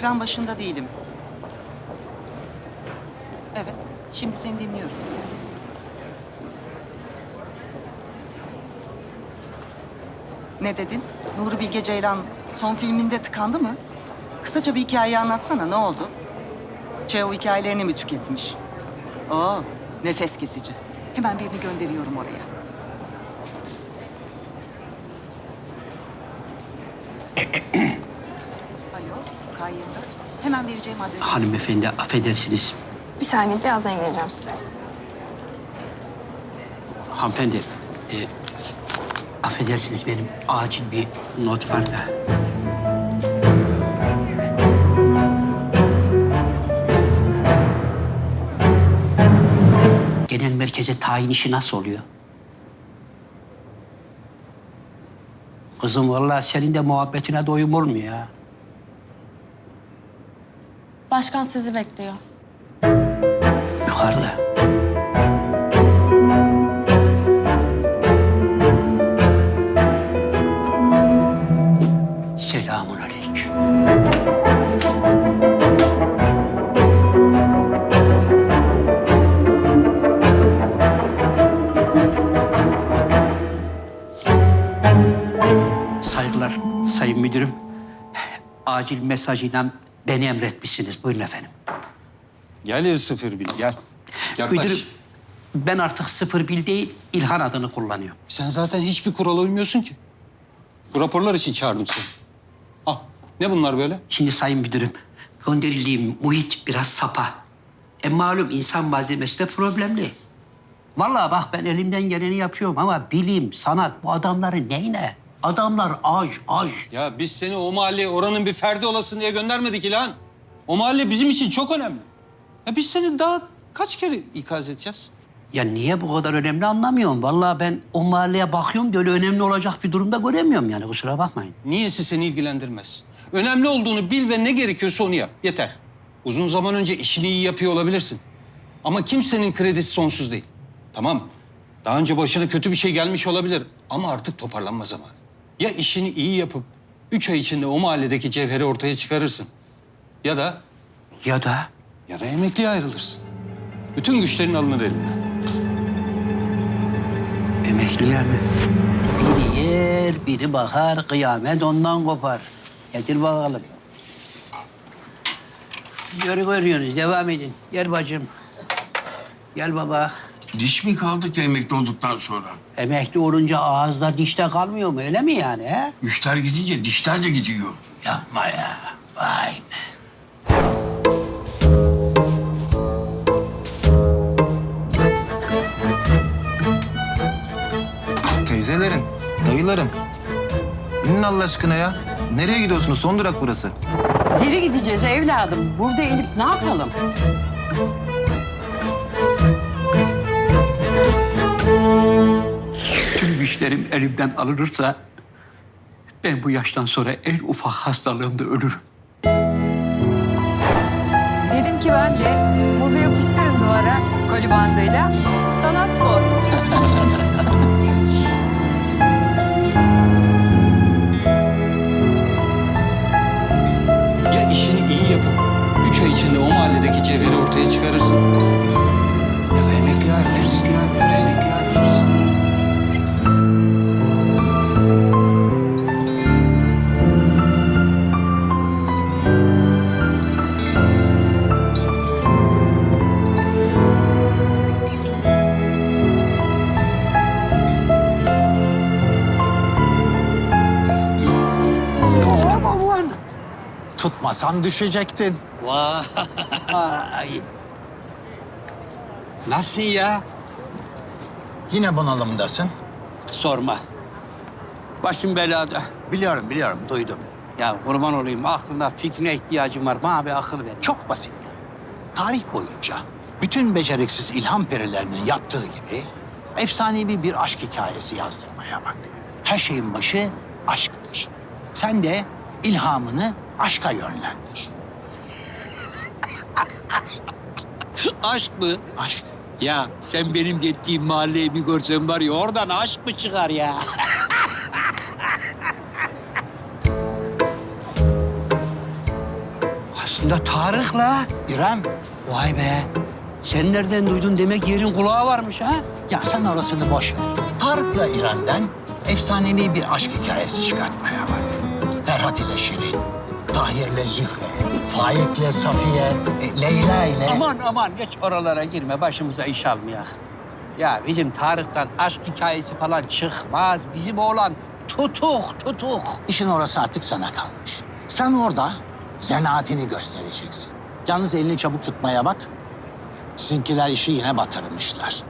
ekran başında değilim. Evet, şimdi seni dinliyorum. Ne dedin? Nuri Bilge Ceylan son filminde tıkandı mı? Kısaca bir hikayeyi anlatsana, ne oldu? Çeo hikayelerini mi tüketmiş? Oo, nefes kesici. Hemen birini gönderiyorum oraya. Alo, K24. Hemen vereceğim adresi. Hanımefendi affedersiniz. Bir saniye birazdan ilgileneceğim size. Hanımefendi, e, affedersiniz benim acil bir not var da. Genel merkeze tayin işi nasıl oluyor? Kızım vallahi senin de muhabbetine doyum olmuyor ya. Başkan sizi bekliyor. Yukarıda. Selamun. Saygılar Sayın Müdürüm. Acil mesajıyla beni emretmişsiniz. Buyurun efendim. Gel el sıfır bil gel. Yaklaş. Müdürüm, ben artık sıfır bil değil, İlhan adını kullanıyorum. Sen zaten hiçbir kurala uymuyorsun ki. Bu raporlar için çağırdım seni. Al. Ne bunlar böyle? Şimdi sayın müdürüm, gönderildiğim muhit biraz sapa. E malum insan malzemesi de problemli. Vallahi bak ben elimden geleni yapıyorum ama bilim, sanat bu adamların neyine? Adamlar aj, aj. Ya biz seni o mahalleye oranın bir ferdi olasın diye göndermedik ilan. O mahalle bizim için çok önemli. Ya biz seni daha kaç kere ikaz edeceğiz? Ya niye bu kadar önemli anlamıyorum. Vallahi ben o mahalleye bakıyorum da öyle önemli olacak bir durumda göremiyorum yani kusura bakmayın. Niyesi seni ilgilendirmez. Önemli olduğunu bil ve ne gerekiyorsa onu yap. Yeter. Uzun zaman önce işini iyi yapıyor olabilirsin. Ama kimsenin kredisi sonsuz değil. Tamam. Daha önce başına kötü bir şey gelmiş olabilir. Ama artık toparlanma zamanı. Ya işini iyi yapıp üç ay içinde o mahalledeki cevheri ortaya çıkarırsın. Ya da Ya da ya da emekliye ayrılırsın. Bütün güçlerin alınır elinden. Emekliye mi? Biri yer, biri bakar, kıyamet ondan kopar. Getir bakalım. Görü görüyorsunuz, devam edin. Gel bacım. Gel baba. Diş mi kaldı ki emekli olduktan sonra? Emekli olunca ağızda dişte kalmıyor mu? Öyle mi yani he? Güçler gidince dişler de gidiyor. Yapma ya. Vay be. Teyzelerim, dayılarım. İnin Allah aşkına ya. Nereye gidiyorsunuz? Son durak burası. Geri gideceğiz evladım. Burada Elif ne yapalım? Güçlerim elimden alınırsa... ...ben bu yaştan sonra en ufak hastalığımda ölürüm. Dedim ki ben de muzu yapıştırın duvara koli bandıyla. Sanat bu. Ya işini iyi yapıp üç ay içinde o mahalledeki cevheri ortaya çıkarırsın. Ya da emekliye ayrılırsın. Ya da emekliye ayrılırsın. Tutmasan düşecektin. Vay. Nasılsın ya? Yine bunalımdasın. Sorma. Başım belada. Biliyorum biliyorum duydum. Ya kurban olayım aklına fikrine ihtiyacım var. Bana bir akıl ver. Çok basit. Tarih boyunca bütün beceriksiz ilham perilerinin yaptığı gibi efsanevi bir aşk hikayesi yazdırmaya bak. Her şeyin başı aşktır. Sen de ilhamını aşka yönlendir. Aşk mı? Aşk. Ya sen benim gittiğim mahalleyi bir görsen var ya oradan aşk mı çıkar ya? Aslında Tarık'la. İrem, Vay be. Sen nereden duydun demek yerin kulağı varmış ha? ya sen orasını boş ver. Tarık'la İrem'den efsanevi bir aşk hikayesi çıkartmaya bak. Ferhat ile Şirin, Tahir'le Zühre, Faik'le Safiye, e, Leyla ile... Aman aman geç oralara girme başımıza iş almayak. Ya bizim Tarık'tan aşk hikayesi falan çıkmaz. Bizim oğlan tutuk tutuk. İşin orası artık sana kalmış. Sen orada zanaatini göstereceksin. Yalnız elini çabuk tutmaya bak. Sizinkiler işi yine batırmışlar.